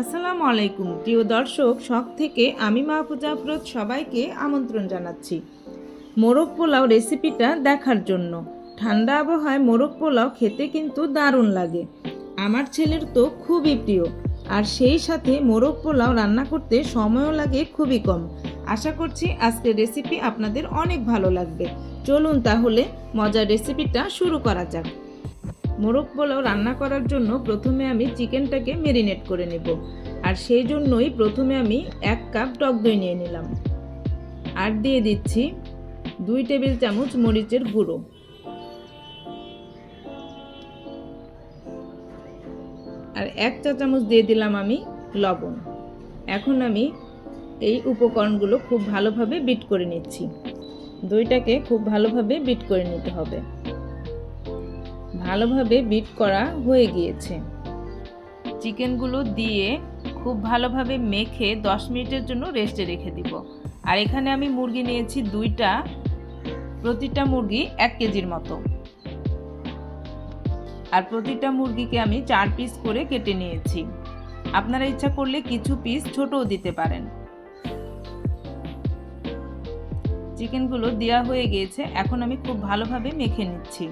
আসসালামু আলাইকুম। প্রিয় দর্শক, শখ থেকে আমি মাহফুজা আফরোজ সবাইকে আমন্ত্রণ জানাচ্ছি মোরগ পোলাও রেসিপিটা দেখার জন্য। ঠান্ডা আবহাওয়ায় মোরগ পোলাও খেতে কিন্তু দারুণ লাগে। আমার ছেলের তো খুবই প্রিয় আর সেই সাথে মোরগ পোলাও রান্না করতে সময়ও লাগে খুবই কম। আশা করছি আজকের রেসিপি আপনাদের অনেক ভালো লাগবে। চলুন তাহলে মজার রেসিপিটা শুরু করা যাক। মোরগ পোলাও রান্না করার জন্য প্রথমে আমি চিকেনটাকে মেরিনেট করে নেব। আর সেই জন্যই প্রথমে আমি এক কাপ টক দই নিয়ে নিলাম। আর দিয়ে দিচ্ছি দুই টেবিল চামচ মরিচের গুঁড়ো। আর এক চা চামচ দিয়ে দিলাম আমি লবণ। এখন আমি এই উপকরণগুলো খুব ভালোভাবে বিট করে নিচ্ছি। দইটাকে খুব ভালোভাবে বিট করে নিতে হবে। ভালোভাবে বিট করা হয়ে গিয়েছে। চিকেনগুলো দিয়ে খুব ভালোভাবে মেখে দশ মিনিটের জন্য রেস্টে রেখে দিব। আর এখানে আমি মুরগি নিয়েছি দুইটা, প্রতিটা মুরগি এক কেজির মতো। আর প্রতিটা মুরগিকে আমি চার পিস করে কেটে নিয়েছি। আপনারা ইচ্ছা করলে কিছু পিস ছোটও দিতে পারেন। চিকেনগুলো দেওয়া হয়ে গিয়েছে, এখন আমি খুব ভালোভাবে মেখে নিচ্ছি।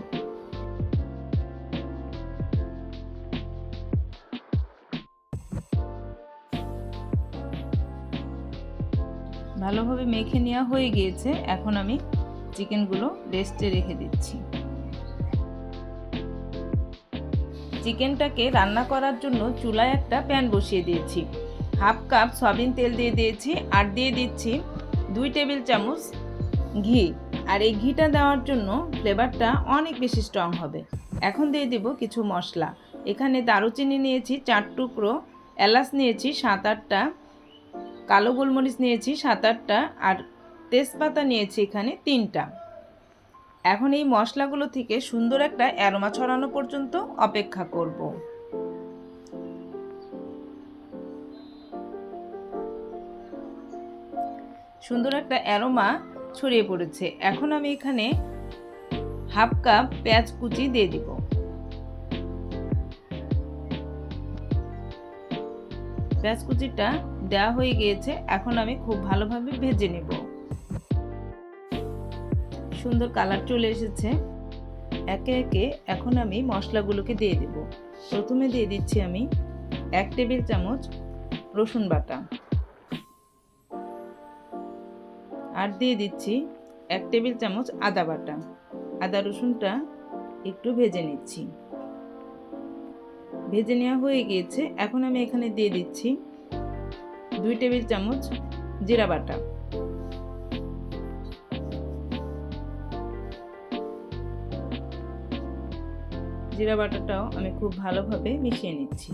ভালোভাবে মেখে নেওয়া হয়ে গিয়েছে, এখন আমি চিকেনগুলো রেস্টে রেখে দিচ্ছি। চিকেনটাকে রান্না করার জন্য চুলায় একটা প্যান বসিয়ে দিয়েছি। হাফ কাপ সয়াবিন তেল দিয়ে দিয়েছি আর দিয়ে দিচ্ছি দুই টেবিল চামচ ঘি। আর এই ঘিটা দেওয়ার জন্য ফ্লেভারটা অনেক বেশি স্ট্রং হবে। এখন দিয়ে দিব কিছু মশলা। এখানে দারুচিনি নিয়েছি, চার টুকরো। এলাচ নিয়েছি, সাত আটটা কালো গোলমরিচ নিয়েছি সাত আটটা আর তেজপাতা নিয়েছি এখানে তিনটা। এখন এই মশলাগুলো থেকে সুন্দর একটা অ্যারোমা ছড়ানো পর্যন্ত অপেক্ষা করব। সুন্দর একটা অ্যারোমা ছড়িয়ে পড়েছে। এখন আমি এখানে হাফ কাপ পেঁয়াজ কুচি দিয়ে দিব। পেঁয়াজ কুচিটা দেওয়া হয়ে গিয়েছে, এখন আমি খুব ভালোভাবে ভেজে নেব। সুন্দর কালার চলে এসেছে। একে একে এখন আমি মশলাগুলোকে দিয়ে দেব। প্রথমে দিয়ে দিচ্ছি আমি এক টেবিল চামচ রসুন বাটা। আর দিয়ে দিচ্ছি এক টেবিল চামচ আদা বাটা। আদা রসুনটা একটু ভেজে নিচ্ছি। ভেজে নেওয়া হয়ে গিয়েছে। এখন আমি এখানে দিয়ে দিচ্ছি দুই টেবিল চামচ জিরা বাটা। জিরা বাটাটাও আমি খুব ভালোভাবে মিশিয়ে নিচ্ছি।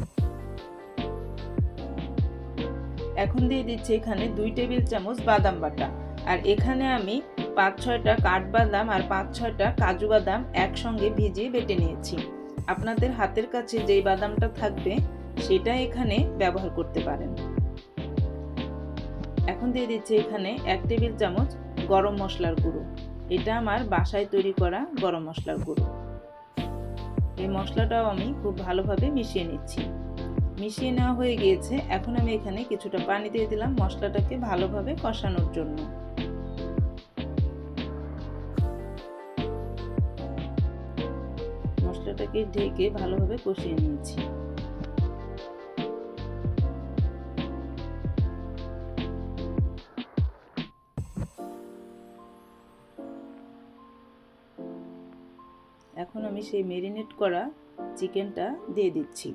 এখন দিয়ে দিচ্ছি এখানে দুই টেবিল চামচ বাদাম বাটা। আর এখানে আমি পাঁচ ছয়টা কাঠবাদাম আর পাঁচ ছয়টা কাজু বাদাম একসঙ্গে ভিজিয়ে বেটে নিয়েছি। আপনাদের হাতের কাছে যেই বাদামটা থাকবে, সেটা এখানে ব্যবহার করতে পারেন। এখন দিয়ে দিচ্ছি এখানে এক টেবিল চামচ গরম মশলার গুঁড়ো। এটা আমার বাসায় তৈরি করা গরম মশলার গুঁড়ো। এই মশলাটাও আমি খুব ভালোভাবে মিশিয়ে নিচ্ছি। মিশিয়ে নেওয়া হয়ে গিয়েছে। এখন আমি এখানে কিছুটা পানি দিয়ে দিলাম মশলাটাকে ভালোভাবে কষানোর জন্য। মশলাটাকে ঢেকে ভালোভাবে কষিয়ে নিয়েছি। এখন আমি সেই মেরিনেট করা চিকেনটা দিয়ে দিচ্ছি।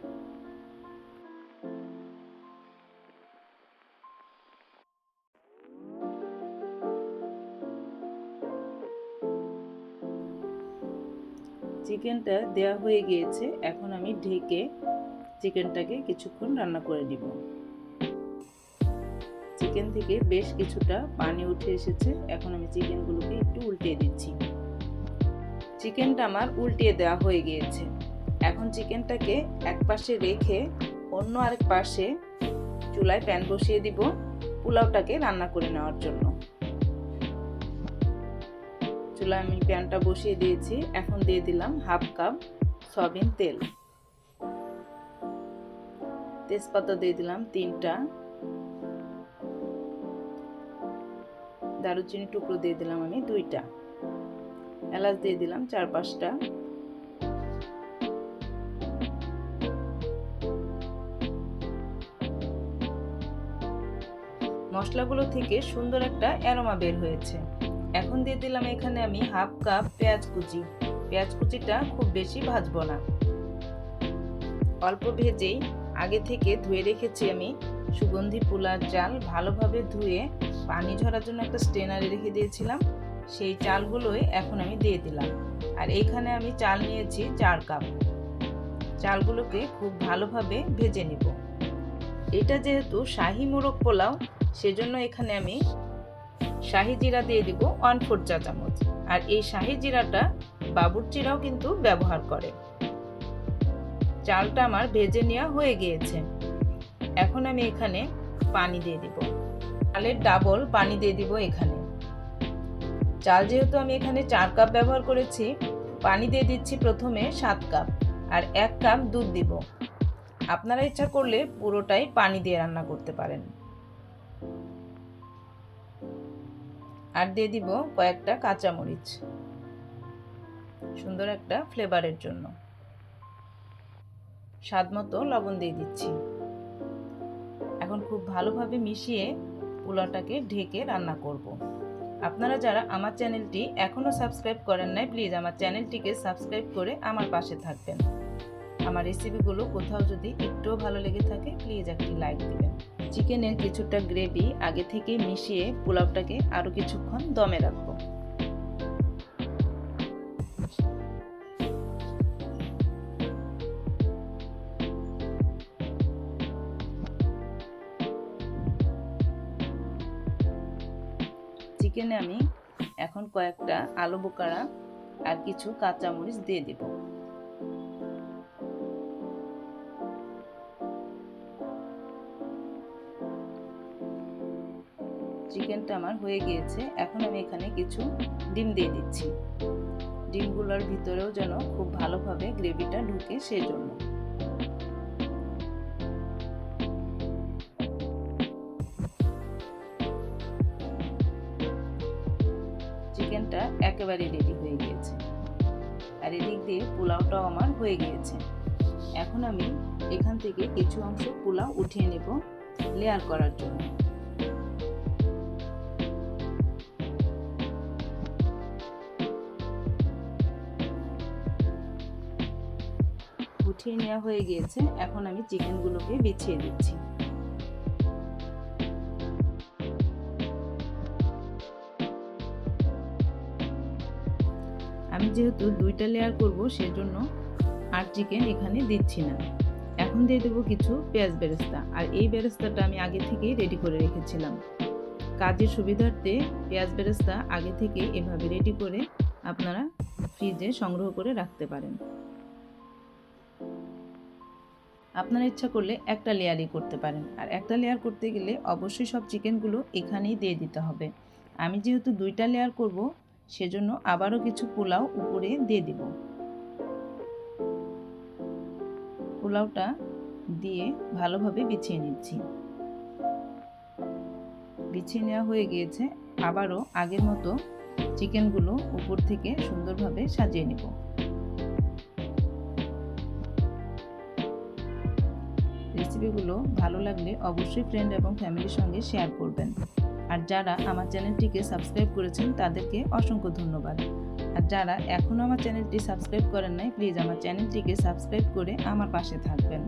চিকেনটা দেওয়া হয়ে গিয়েছে, এখন আমি ঢেকে চিকেনটাকে কিছুক্ষণ রান্না করে নিব। চিকেন থেকে বেশ কিছুটা পানি উঠে এসেছে, এখন আমি চিকেনগুলোকে একটু উল্টিয়ে দিচ্ছি। চিকেনটা আমার উল্টিয়ে দেওয়া হয়ে গিয়েছে। এখন চিকেনটাকে এক পাশে রেখে অন্য আরেক পাশে চুলায় প্যান বসিয়ে দিব, পোলাওটাকে রান্না করে নেওয়ার জন্য। চুলায় আমি প্যানটা বসিয়ে দিয়েছি। এখন দিয়ে দিলাম হাফ কাপ সয়াবিন তেল। তেজপাতা দিয়ে দিলাম তিনটা। দারুচিনি টুকরো দিয়ে দিলাম আমি দুইটা। এলাচ দিয়ে দিলাম চার পাঁচটা। মশলাগুলো থেকে সুন্দর একটা অ্যারোমা বের হয়েছে। এখন দিয়ে দিলাম এখানে আমি হাফ কাপ পেঁয়াজ কুচি। পেঁয়াজ কুচিটা খুব বেশি ভাজবো না। অল্প ভেজেই আগে থেকে ধুয়ে রেখেছি আমি সুগন্ধি পোলার চাল। ভালোভাবে ধুয়ে পানি ঝরার জন্য একটা স্টেনারে রেখে দিয়েছিলাম। সেই চালগুলোই এখন আমি দিয়ে দিলাম। আর এইখানে আমি চাল নিয়েছি চার কাপ। চালগুলোকে খুব ভালোভাবে ভেজে নিব। এটা যেহেতু শাহি মোরগ পোলাও, সেজন্য এখানে আমি শাহি জিরা দিয়ে দিব ওয়ান ফোর চা চামচ। আর এই শাহি জিরাটা বাবুর চিরাও কিন্তু ব্যবহার করে। চালটা আমার ভেজে নেওয়া হয়ে গিয়েছে। এখন আমি এখানে পানি দিয়ে দিব। চালের ডাবল পানি দিয়ে দিব এখানে। চাল যেহেতু আমি এখানে চার কাপ ব্যবহার করেছি, পানি দিয়ে দিচ্ছি প্রথমে সাত কাপ। আর এক কাপ দুধ দিব। আপনারা ইচ্ছা করলে পুরোটাই পানি দিয়ে রান্না করতে পারেন। আর দিয়ে দিব কয়েকটা কাঁচামরিচ। সুন্দর একটা ফ্লেভারের জন্য। স্বাদ মতো লবণ দিয়ে দিচ্ছি। এখন খুব ভালোভাবে মিশিয়ে পোলাওটাকে ঢেকে রান্না করব। আপনারা যারা আমার চ্যানেলটি এখনও সাবস্ক্রাইব করেন নাই, প্লিজ আমার চ্যানেলটিকে সাবস্ক্রাইব করে আমার পাশে থাকবেন। আমার রেসিপিগুলো কোথাও যদি একটুও ভালো লেগে থাকে, প্লিজ একটি লাইক দিবেন। চিকেনের কিছুটা গ্রেভি আগে থেকে মিশিয়ে পোলাওটাকে আরও কিছুক্ষণ দমে রাখব। চিকেনে আমি এখন কয়েকটা আলু বোকারা আর কিছু কাঁচামরিচ দিয়ে দিব। চিকেনটা আমার হয়ে গিয়েছে। এখন আমি এখানে কিছু ডিম দিয়ে দিচ্ছি। ডিমগুলোর ভিতরেও যেন খুব ভালোভাবে গ্রেভিটা ঢুকে সেজন্য। চিকেনটা একেবারে রেডি হয়ে গিয়েছে। আর এদিক দিয়ে পোলাওটাও আমার হয়ে গিয়েছে। এখন আমি এখান থেকে কিছু অংশ পোলাও উঠিয়ে নেব লেয়ার করার জন্য। উঠিয়ে নেওয়া হয়ে গিয়েছে, এখন আমি চিকেনগুলোকে বিছিয়ে দিচ্ছি। আমি যেহেতু দুইটা লেয়ার করব, সেজন্য আর চিকেন এখানে দিচ্ছি না। এখন দিয়ে দেবো কিছু পেঁয়াজ বেরেস্তা, আর এই বেরেস্তাটা আমি আগে থেকেই রেডি করে রেখেছিলাম। কাজের সুবিধার্থে পেঁয়াজ বেরেস্তা আগে থেকে এভাবে রেডি করে আপনারা ফ্রিজে সংগ্রহ করে রাখতে পারেন। আপনারা ইচ্ছা করলে একটা লেয়ারই করতে পারেন। আর একটা লেয়ার করতে গেলে অবশ্যই সব চিকেনগুলো এখানেই দিয়ে দিতে হবে। আমি যেহেতু দুইটা লেয়ার করব, সেজন্য আবারও কিছু পোলাও উপরে দিয়ে দিব। পোলাওটা দিয়ে ভালোভাবে বিছিয়ে নিচ্ছি। বিছিয়ে নেওয়া হয়ে গিয়েছে। আবারও আগের মতো চিকেনগুলো উপর থেকে সুন্দরভাবে সাজিয়ে নেব। রেসিপিগুলো ভালো লাগলে অবশ্যই ফ্রেন্ড এবং ফ্যামিলির সঙ্গে শেয়ার করবেন। আর যারা আমার চ্যানেলটিকে সাবস্ক্রাইব করেছেন, তাদেরকে অসংখ্য ধন্যবাদ। আর যারা এখনও আমার চ্যানেলটি সাবস্ক্রাইব করেন নাই প্লিজ আমার চ্যানেলটিকে সাবস্ক্রাইব করে আমার পাশে থাকবেন।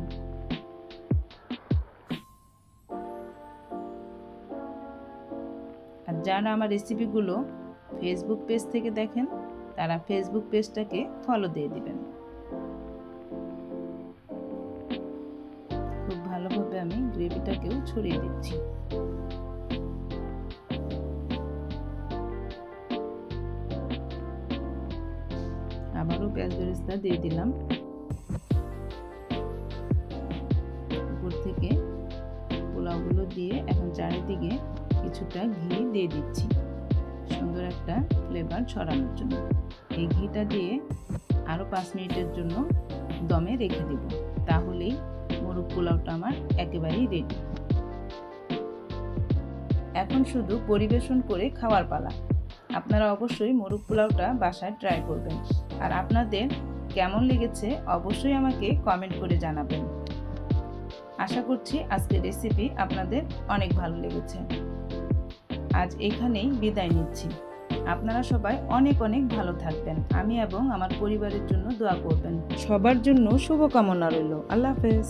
আর যারা আমার রেসিপিগুলো ফেসবুক পেজ থেকে দেখেন, তারা ফেসবুক পেজটাকে ফলো দিয়ে দিবেন। ছড়িয়ে দিচ্ছি। আবারও পেঁয়াজ বেরেস্তা দিয়ে দিলাম। উপর থেকে পোলাওগুলো দিয়ে এখন চারিদিকে কিছুটা ঘি দিয়ে দিচ্ছি। সুন্দর একটা ফ্লেভার ছড়ানোর জন্য। এই ঘিটা দিয়ে আরও পাঁচ মিনিটের জন্য দমে রেখে দেব। তাহলেই মোরগ পোলাওটা আমার একেবারেই রেডি এখন শুধু পরিবেশন করে খাওয়ার পালা। আপনারা অবশ্যই মোরগ পোলাওটা বাসায় ট্রাই করবেন। আর আপনাদের কেমন লেগেছে অবশ্যই আমাকে কমেন্ট করে জানাবেন। আশা করছি আজকের রেসিপি আপনাদের অনেক ভালো লেগেছে। আজ এখানেই বিদায় নিচ্ছি। আপনারা সবাই অনেক অনেক ভালো থাকবেন। আমি এবং আমার পরিবারের জন্য দোয়া করবেন। সবার জন্য শুভকামনা রইল। আল্লাহ হাফেজ।